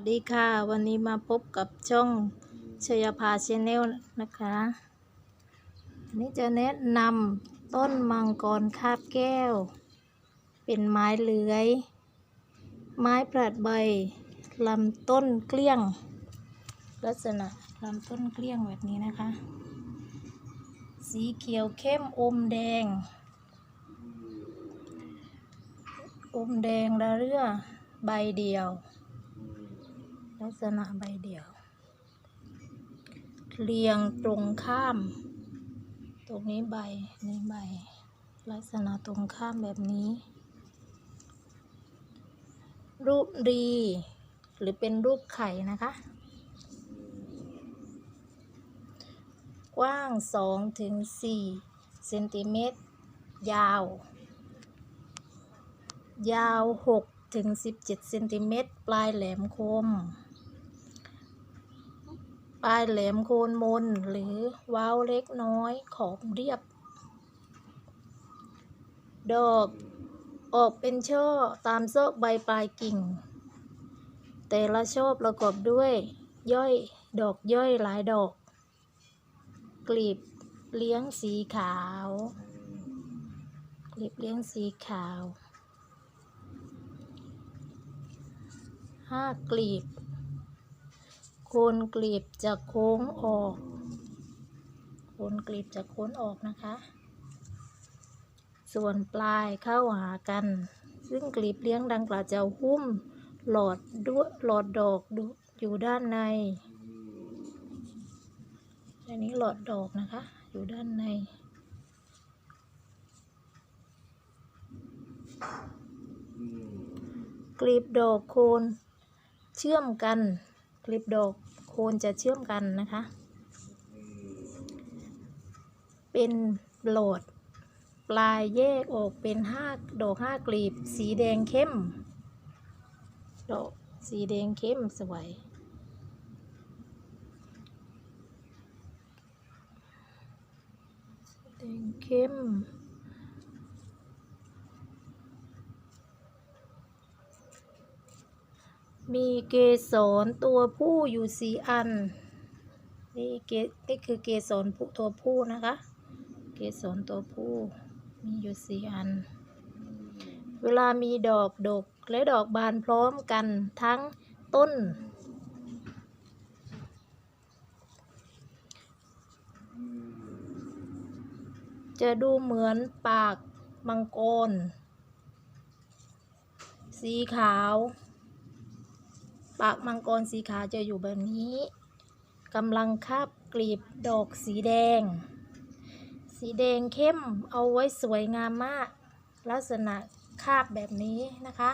วัสดีค่ะ วันนี้มาพบกับช่องชยภาชแนลนะคะวันนี้จะแนะนำต้นมังกรคาบแก้ว เป็นไม้เลื้อย ไม้ผลัดใบลำต้นเกลี้ยง ลักษณะลำต้นเกลี้ยงแบบนี้นะคะ สีเขียวเข้มอมแดง อมแดงระเรื่อใบเดียว ลักษณะใบเดี่ยว เรียงตรงข้าม ตรงนี้ใบนี่ใบ ลักษณะตรงข้ามแบบนี้ รูปดีหรือเป็นรูปไข่นะคะ กว้าง2ถึง4เซนติเมตร ยาว ยาว 6ถึง 17เซนติเมตร ปลายแหลมคม ปลายแหลมโคนมนหรือว้าวเล็กน้อยขอบเรียบ ดอกออกเป็นช่อตามซอกใบปลายกิ่ง แต่ละช่อประกอบด้วยย่อยดอกย่อยหลายดอก กลีบเลี้ยงสีขาว กลีบเลี้ยงสีขาวห้ากลีบ โคนกลีบจะโค้งออก โคนกลีบจะโค้งออกนะคะ ส่วนปลายเข้าหากัน ซึ่งกลีบเลี้ยงดังกล่าวจะหุ้มหลอดด้วยหลอดดอกดอยู่ด้านในอันนี้หลอดดอกนะคะ อยู่ด้านใน กลีบดอกโคนเชื่อมกัน กลีบดอกโคนจะเชื่อมกันนะคะ เป็นโหลด ปลายแยกออกเป็นห้าดอกห้ากลีบ สีแดงเข้ม ดอกสีแดงเข้มสวยแดงเข้ม มีเกสรตัวผู้อยู่สีอัน นี่เกนี่คือเกสรผู้ตัวผู้นะคะ เกสรตัวผู้มีอยู่สีอัน เวลามีดอกดกและดอกบานพร้อมกันทั้งต้น จะดูเหมือนปากมังกร สีขาว ปากมังกรสีขาวจะอยู่แบบนี้กำลังคาบกลีบดอกสีแดง สีแดงเข้มเอาไว้สวยงามมาก ลักษณะคาบแบบนี้นะคะ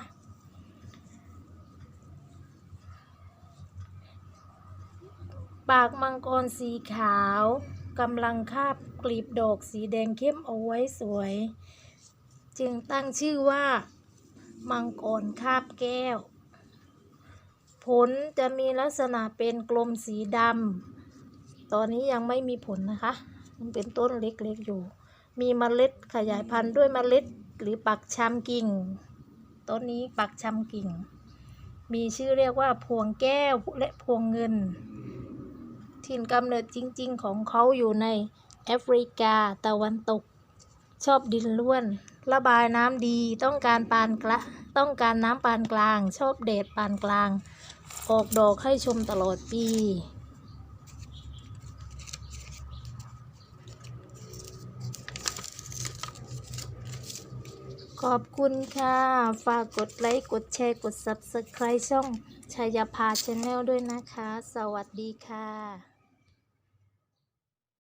ปากมังกรสีขาวกำลังคาบกลีบดอกสีแดงเข้มเอาไว้สวย จึงตั้งชื่อว่า มังกรคาบแก้ว ผลจะมีลักษณะเป็นกลมสีดำ ตอนนี้ยังไม่มีผลนะคะ มันเป็นต้นเล็กๆอยู่ มีเมล็ดขยายพันธุ์ด้วยเมล็ดหรือปักชำกิ่ง ต้นนี้ปักชำกิ่ง มีชื่อเรียกว่าพวงแก้วและพวงเงิน ถิ่นกำเนิดจริงๆของเขาอยู่ในแอฟริกาตะวันตก ชอบดินล้วน ระบายน้ำดี ต้องการปานกละ ต้องการน้ำปานกลาง ชอบแดดปานกลาง ออกดอกให้ชมตลอดปีขอบคุณค่ะ ฝากกดไลค์ กดแชร์ กด Subscribe ช่องชายาพาชาแนลด้วยนะคะ สวัสดีค่ะ